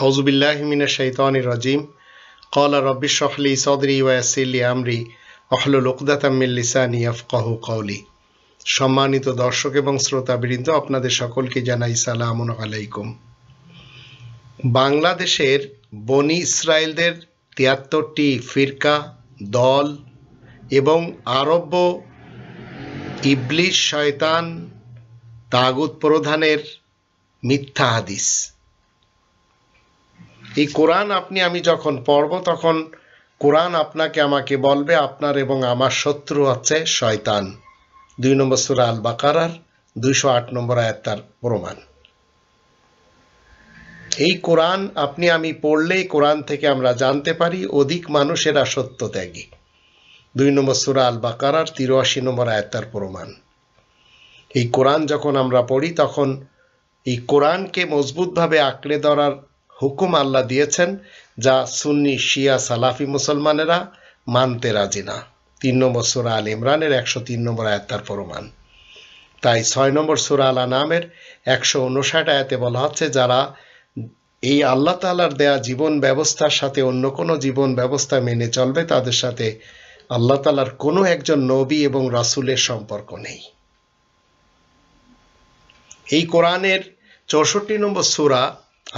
হজবিল্লাহমিনা শৈতানি রাজিম। কলা রব্বিশ রহলি সদরি ওয়াসিল্লি আমরি। অহলুল উকদাতামিল্লিসানি আফকাহ কৌলি সম্মানিত দর্শক এবং শ্রোতাবৃন্দ, আপনাদের সকলকে জানাই সালাম আলাইকুম। বাংলাদেশের বনি ইসরায়েলদের তিয়াত্তরটি ফিরকা, দল এবং আরব্য ইবলিশ শয়তান তাগুত প্রধানের মিথ্যা হাদিস। এই কোরআন আপনি, আমি যখন পড়ব, তখন কোরআন আপনাকে আমাকে বলবে, আপনার এবং আমার শত্রু হচ্ছে শয়তান। দুই নম্বর সুরা আল বাকারার দুইশো আট নম্বর আয়াত তার প্রমাণ। এই কোরআন আপনি, আমি পড়লেই কোরআন থেকে আমরা জানতে পারি, অধিক মানুষেরা সত্য ত্যাগী। দুই নম্বর সুরা আল বাকারার তিরাশি নম্বর আয়াত তার প্রমাণ। এই কোরআন যখন আমরা পড়ি, তখন এই কোরআনকে মজবুতভাবে আঁকড়ে ধরার হুকুম আল্লাহ দিয়েছেন, যা সুন্নি, শিয়া, সালাফি মুসলমানেরা মানতে রাজি না। তিন নম্বর সুরা আল ইমরানের একশো তিন নম্বর আয়াত তার প্রমাণ। তাই ছয় নম্বর সুরা আল নামের একশো উনষাট আয়াতে বলা হচ্ছে, যারা এই আল্লাহ তালার দেয়া জীবন ব্যবস্থার সাথে অন্য কোনো জীবন ব্যবস্থা মেনে চলবে, তাদের সাথে আল্লাহ তালার কোনো একজন নবী এবং রাসুলের সম্পর্ক নেই। এই কোরআনের চৌষট্টি নম্বর সুরা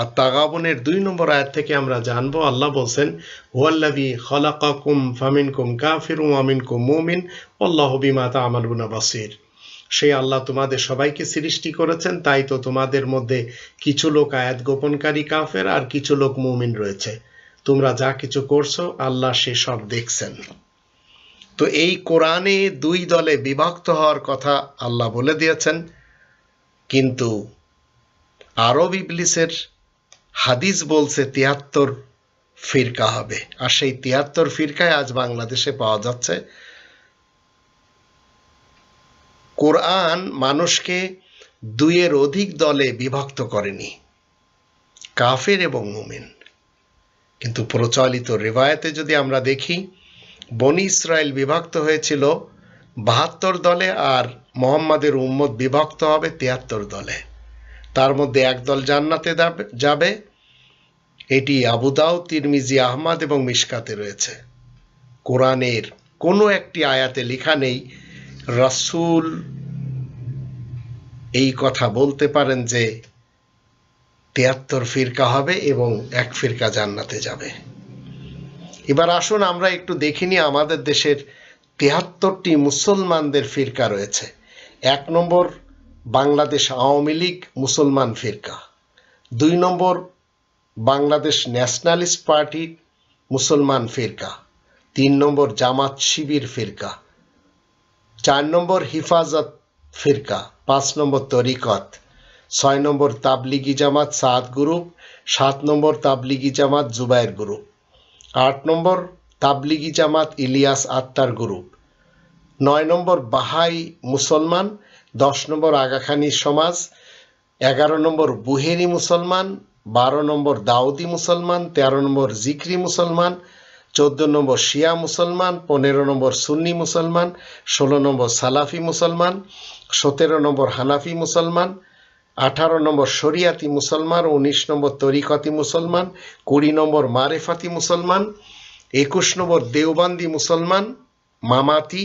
আর তাগাবনের দুই নম্বর আয়াত থেকে আমরা জানব, আল্লাহ বলছেন ওয়াল্লাবি খলাকাকুম ফামিনকুম কাফির আমিনকুম মুমিন আল্লাহ বিমা তামালুনা বাসির। সেই আল্লাহ তোমাদের সবাইকে সৃষ্টি করেছেন, তাই তো তোমাদের মধ্যে কিছু লোক আয়াত গোপনকারী কাফের আর কিছু লোক মুমিন রয়েছে। তোমরা যা কিছু করছ, আল্লাহ সে সব দেখছেন। তো এই কোরআনে দুই দলে বিভক্ত হওয়ার কথা আল্লাহ বলে দিয়েছেন, কিন্তু আরব ইবলিসের হাদিস বলছে তিয়াত্তর ফিরকা হবে। আর সেই তিয়াত্তর ফিরকায় আজ বাংলাদেশে পাওয়া যাচ্ছে কোরআন মানুষকে দুইয়ের অধিক দলে বিভক্ত করেনি। কাফের এবং মুমিন। কিন্তু প্রচলিত রেবায়তে যদি আমরা দেখি, বনি ইসরায়েল বিভক্ত হয়েছিল বাহাত্তর দলে আর মোহাম্মদের উম্মত বিভক্ত হবে তিয়াত্তর দলে। তার মধ্যে একদল জান্নাতে যাবে। এটি আবুদাউ তিরমিজি, আহমদ এবং মিশকাতে রয়েছে। কোরআনের কোনো একটি আয়াতে লেখা নেই, রাসুল এই কথা বলতে পারেন যে তিয়াত্তর ফিরকা হবে এবং এক ফিরকা জান্নাতে যাবে। এবার আসুন আমরা একটু দেখিনি আমাদের দেশের তিয়াত্তরটি মুসলমানদের ফিরকা রয়েছে। এক নম্বর বাংলাদেশ আওয়ামী লীগ, মুসলমান ফিরকা। দুই নম্বর, বাংলাদেশ ন্যাশনালিস্ট পার্টি, মুসলমান ফিরকা। তিন নম্বর, জামাত শিবির ফিরকা। চার নম্বর, হিফাজত ফিরকা। পাঁচ নম্বর, তরিকত। ছয় নম্বর, তাবলিগি জামাত সাত গ্রুপ। সাত নম্বর, তাবলিগি জামাত জুবাইর গ্রুপ। আট নম্বর, তাবলিগি জামাত ইলিয়াস আত্মার গ্রুপ। নয় নম্বর, বাহাই মুসলমান। দশ নম্বর আগাখানি সমাজ, এগারো নম্বর বুহেরি মুসলমান, বারো নম্বর দাউদি মুসলমান, তেরো নম্বর জিক্রি মুসলমান, চোদ্দ নম্বর শিয়া মুসলমান, পনেরো নম্বর সুন্নি মুসলমান, ষোলো নম্বর সালাফি মুসলমান, সতেরো নম্বর হানাফি মুসলমান, আঠারো নম্বর শরিয়াতি মুসলমান, উনিশ নম্বর তরিকতি মুসলমান, কুড়ি নম্বর মারেফাতি মুসলমান, একুশ নম্বর দেওবান্দি মুসলমান, মামাতি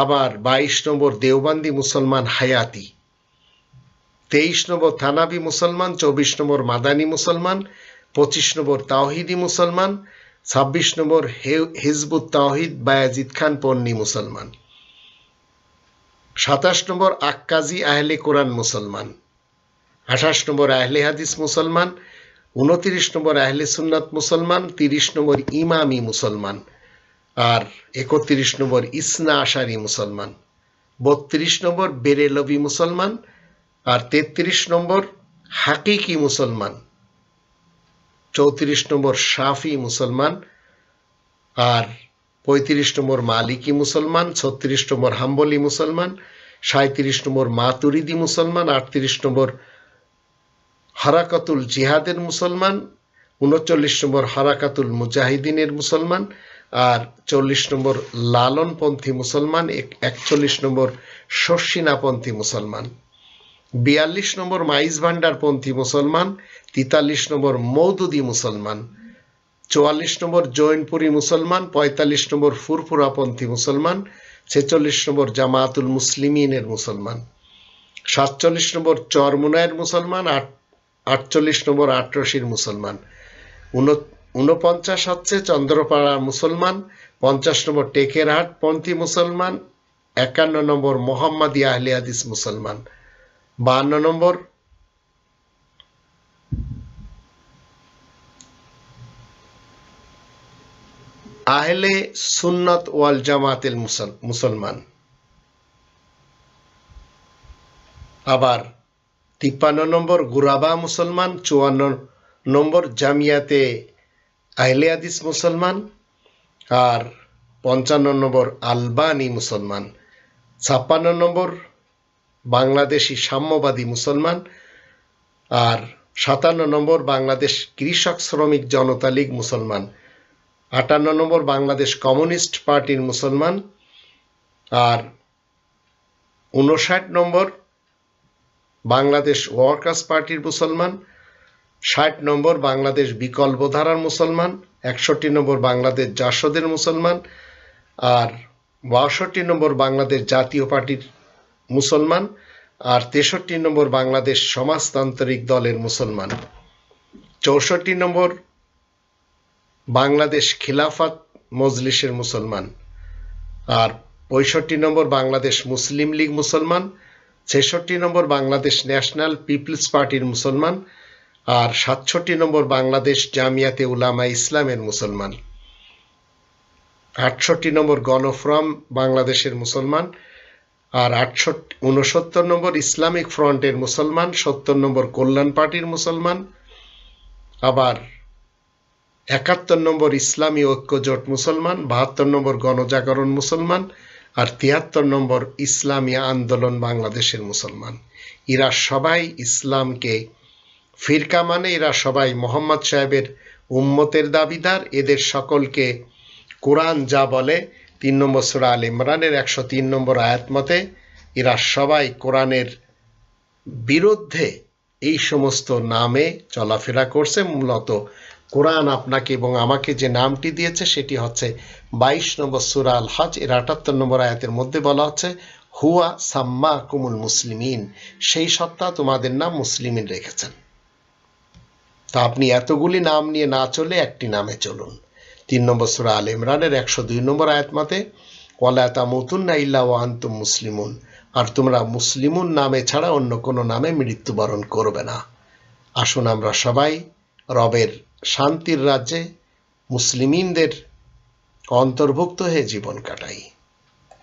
আবার বাইশ নম্বর দেওবান্দি মুসলমান হায়াতি, তেইশ নম্বর থানাবি মুসলমান, চব্বিশ নম্বর মাদানী মুসলমান, পঁচিশ নম্বর তাওহিদি মুসলমান, ছাব্বিশ নম্বর হিজবুত তাওহিদ বায়াজিদ খান পন্নী মুসলমান, সাতাশ নম্বর আক্কাজি আহলে কোরআন মুসলমান, আঠাশ নম্বর আহলে হাদিস মুসলমান, উনতিরিশ নম্বর আহলে সুন্নাত মুসলমান, তিরিশ নম্বর ইমামি মুসলমান আর একত্রিশ নম্বর ইসনা আশারি মুসলমান, বত্রিশ নম্বর বেরেলবি মুসলমান, আর তেত্রিশ নম্বর হাকিকি মুসলমান, চৌত্রিশ নম্বর শাফি মুসলমান, আর পঁয়ত্রিশ নম্বর মালিকি মুসলমান, ছত্রিশ নম্বর হাম্বলি মুসলমান সাঁত্রিশ নম্বর মাতুরিদি মুসলমান, আটত্রিশ নম্বর হারাকাতুল জিহাদের মুসলমান, উনচল্লিশ নম্বর হারাকাতুল মুজাহিদিনের মুসলমান আর চল্লিশ নম্বর লালনপন্থী মুসলমান একচল্লিশ নম্বর শর্ষিনাপন্থী মুসলমান। বিয়াল্লিশ নম্বর মাইজ ভান্ডারপন্থী মুসলমান, তিতাল্লিশ নম্বর মৌদুদি মুসলমান, চুয়াল্লিশ নম্বর জৈনপুরি মুসলমান, পঁয়তাল্লিশ নম্বর ফুরফুরাপন্থী মুসলমান, ছেচল্লিশ নম্বর জামায়াতুল মুসলিমিনের মুসলমান, সাতচল্লিশ নম্বর চরমুনায়ের মুসলমান, আট আটচল্লিশ নম্বর আটরশির মুসলমান উনপঞ্চাশ হচ্ছে চন্দ্রপাড়ার মুসলমান, পঞ্চাশ নম্বর টেকেরহাট, পন্থী মুসলমান, একান্ন নম্বর মোহাম্মদ আহলে হাদিস মুসলমান, বাহান্ন নম্বর আহলে সুন্নত ওয়াল জামাতেল মুসলমান। আবার তিপ্পান্ন নম্বর গুরাবা মুসলমান, চুয়ান্ন নম্বর জামিয়াতে আহলে হাদিস মুসলমান আর পঞ্চান্ন নম্বর আলবানি মুসলমান, ছাপ্পান্ন নম্বর বাংলাদেশি সাম্যবাদী মুসলমান আর সাতান্ন নম্বর বাংলাদেশ কৃষক শ্রমিক জনতা লীগ মুসলমান, আটান্ন নম্বর বাংলাদেশ কমিউনিস্ট পার্টির মুসলমান আর উনষাট নম্বর বাংলাদেশ ওয়ার্কার্স পার্টির মুসলমান ষাট নম্বর বাংলাদেশ বিকল্প ধারার মুসলমান, একষট্টি নম্বর বাংলাদেশ জাসদের মুসলমান, আর বাষট্টি নম্বর বাংলাদেশ জাতীয় পার্টির মুসলমান, আর তেষট্টি নম্বর বাংলাদেশ সমাজতান্ত্রিক দলের মুসলমান। চৌষট্টি নম্বর বাংলাদেশ খিলাফত মজলিসের মুসলমান, আর পঁয়ষট্টি নম্বর বাংলাদেশ মুসলিম লীগ মুসলমান, ছেষট্টি নম্বর বাংলাদেশ ন্যাশনাল পিপলস পার্টির মুসলমান আর সাতষট্টি নম্বর বাংলাদেশ জামিয়াতে উলামা ইসলামের মুসলমান। আটষট্টি নম্বর গণফ্রম বাংলাদেশের মুসলমান। আর আটষট্টি উনসত্তর নম্বর ইসলামিক ফ্রন্টের মুসলমান। সত্তর নম্বর কল্যাণ পার্টির মুসলমান। আবার একাত্তর নম্বর ইসলামী ঐক্যজোট মুসলমান। বাহাত্তর নম্বর গণজাগরণ মুসলমান। আর তিয়াত্তর নম্বর ইসলামী আন্দোলন বাংলাদেশের মুসলমান। এরা সবাই ইসলামকে ফিরকা মানে এরা সবাই মোহাম্মদ সাহেবের উম্মতের দাবিদার। এদের সকলকে কোরআন যা বলে, তিন নম্বর সুরা আল ইমরানের একশো তিন নম্বর আয়াত মতে, এরা সবাই কোরআনের বিরুদ্ধে এই সমস্ত নামে চলাফেরা করছে। মূলত কোরআন আপনাকে এবং আমাকে যে নামটি দিয়েছে, সেটি হচ্ছে বাইশ নম্বর সুরা আল হজ। এর আটাত্তর নম্বর আয়াতের মধ্যে বলা হচ্ছে, হুয়া সাম্মা কুমুল মুসলিমিন সেই সত্তা তোমাদের নাম মুসলিমিন রেখেছেন। তা আপনি এতগুলি নাম নিয়ে না চলে একটি নামে চলুন। তিন নম্বর সুরা আল ইমরানের একশো দুই নম্বর আয়াত মতে, ওয়ালা তামুতুন্না ইল্লা ওয়া আনতুম মুসলিমুন আর তোমরা মুসলিমুন নামে ছাড়া অন্য কোনো নামে মৃত্যুবরণ করবে না। আসুন আমরা সবাই রবের শান্তির রাজ্যে মুসলিমিনদের অন্তর্ভুক্ত হয়ে জীবন কাটাই।